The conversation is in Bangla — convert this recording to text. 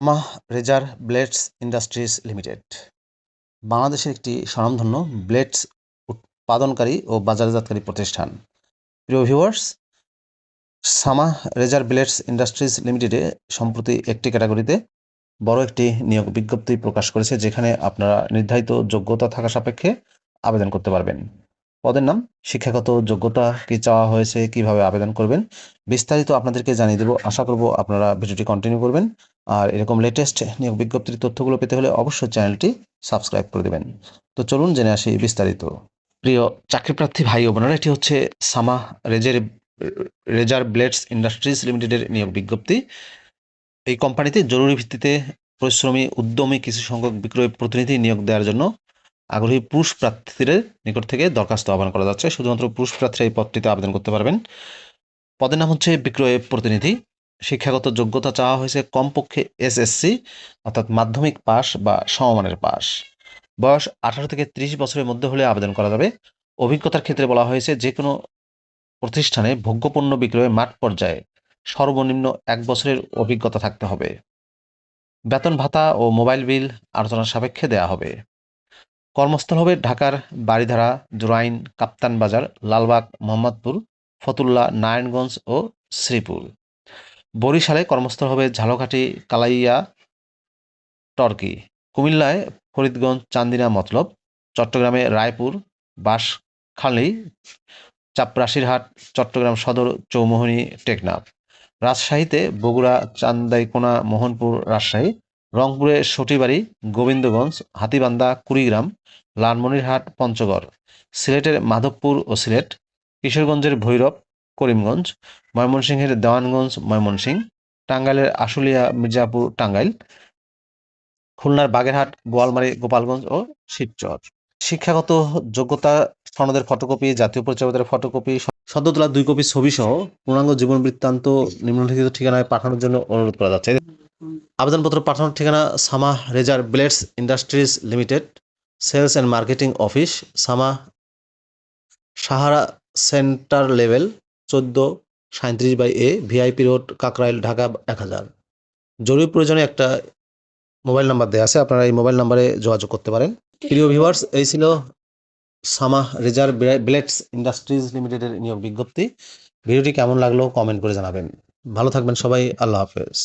মাহ রেজার ব্লেডস ইন্ডাস্ট্রিজ লিমিটেড। বাংলাদেশের একটি স্বনামধন্য ব্লেডস উৎপাদনকারী ও বাজারজাতকারী প্রতিষ্ঠান। প্রিয় viewers Samah razor blades industries লিমিটেডে সম্প্রতি একটি ক্যাটাগরিতে বড় একটি নিয়োগ বিজ্ঞপ্তি প্রকাশ করেছে, যেখানে আপনারা নির্ধারিত যোগ্যতা থাকা সাপেক্ষে আবেদন করতে পারবেন। পদের নাম? শিক্ষাগত যোগ্যতা কি চাওয়া হয়েছে? কীভাবে আবেদন করবেন? বিস্তারিত আপনাদেরকে জানিয়ে দেবো। আশা করব আপনারা ভিডিওটি কন্টিনিউ করবেন। আর এরকম লেটেস্ট নিয়োগ বিজ্ঞপ্তির তথ্যগুলো পেতে হলে অবশ্যই চ্যানেলটি সাবস্ক্রাইব করে দেবেন। তো চলুন জেনে আসি বিস্তারিত। প্রিয় চাকরিপ্রার্থী ভাই ও বোনেরা, এটি হচ্ছে সামা রেজের, রেজার ব্লেডস ইন্ডাস্ট্রিজ লিমিটেডের নিয়োগ বিজ্ঞপ্তি। এই কোম্পানিতে জরুরি ভিত্তিতে পরিশ্রমী, উদ্যমী, কিছু সংখ্যক বিক্রয় প্রতিনিধি নিয়োগ দেওয়ার জন্য আগ্রহী পুরুষ প্রার্থীদের নিকট থেকে দরখাস্ত আহ্বান করা যাচ্ছে। শুধুমাত্র পুরুষ প্রার্থীরা এই পদটিতে আবেদন করতে পারবেন। পদের নাম হচ্ছে বিক্রয় প্রতিনিধি। শিক্ষাগত যোগ্যতা চাওয়া হয়েছে কমপক্ষে এসএসসি, অর্থাৎ মাধ্যমিক পাস বা সমমানের পাস বয়স আঠারো থেকে ত্রিশ বছরের মধ্যে হলে আবেদন করা যাবে। অভিজ্ঞতার ক্ষেত্রে বলা হয়েছে যে কোনো প্রতিষ্ঠানে ভোগ্যপণ্য বিক্রয়ের মাঠ পর্যায়ে সর্বনিম্ন এক বছরের অভিজ্ঞতা থাকতে হবে। বেতন ভাতা ও মোবাইল বিল আলোচনার সাপেক্ষে দেয়া হবে। কর্মস্থল হবে ঢাকার বাড়িধারা জুরাইন, কাপ্তান বাজার, লালবাগ, মোহাম্মদপুর, ফতুল্লা, নারায়ণগঞ্জ ও শ্রীপুর। বরিশালে কর্মস্থল হবে ঝালকাঠি, কালাইয়া, টর্কি। কুমিল্লায় ফরিদগঞ্জ, চান্দিনা, মতলব। চট্টগ্রামে রায়পুর, বাঁশখালী চাপরাশিরহাট চট্টগ্রাম সদর, চৌমোহনী, টেকনাফ। রাজশাহীতে বগুড়া, চান্দাইকোনা, মোহনপুর, রাজশাহী। রংপুরে সটিবাড়ি গোবিন্দগঞ্জ, হাতিবান্ধা, কুড়িগ্রাম, লালমনিরহাট, পঞ্চগড়, সিলেটের মাধবপুর ও সিলেট, কিশোরগঞ্জের ভৈরব, করিমগঞ্জ, ময়মনসিংহের দেওয়ানগঞ্জ, ময়মনসিংহ, টাঙ্গাইলের আশুলিয়া, মির্জাপুর, টাঙ্গাইল, খুলনার বাগেরহাট বোয়ালমারী গোপালগঞ্জ ও শিবচর। শিক্ষাগত যোগ্যতা সনদের ফটোকপি, জাতীয় পরিচয়পত্রের ফটোকপি সদ্য তোলা দুই কপি ছবি সহ পূর্ণাঙ্গ জীবন বৃত্তান্ত নিম্নলিখিত ঠিকানায় পাঠানোর জন্য অনুরোধ করা যাচ্ছে। আবেদনপত্র পাঠানোর ঠিকানা Samah razor blades industries limited, sales and marketing office, Samah Sahara centre level চোদ্দ সাঁত্রিশ by A, VIP road, Kakrail, Dhaka এক হাজার। জরুরি প্রয়োজনে একটা মোবাইল নাম্বার দেওয়া আছে, আপনারা এই মোবাইল নাম্বারে যোগাযোগ করতে পারেন। প্রিয় ভিউয়ার্স, এই ছিল সামা রেজার ব্লেডস ইন্ডাস্ট্রিজ লিমিটেডের নিয়োগ বিজ্ঞপ্তি। ভিডিওটি কেমন লাগল কমেন্ট করে জানাবেন। ভালো থাকবেন সবাই, আল্লাহ হাফেজ।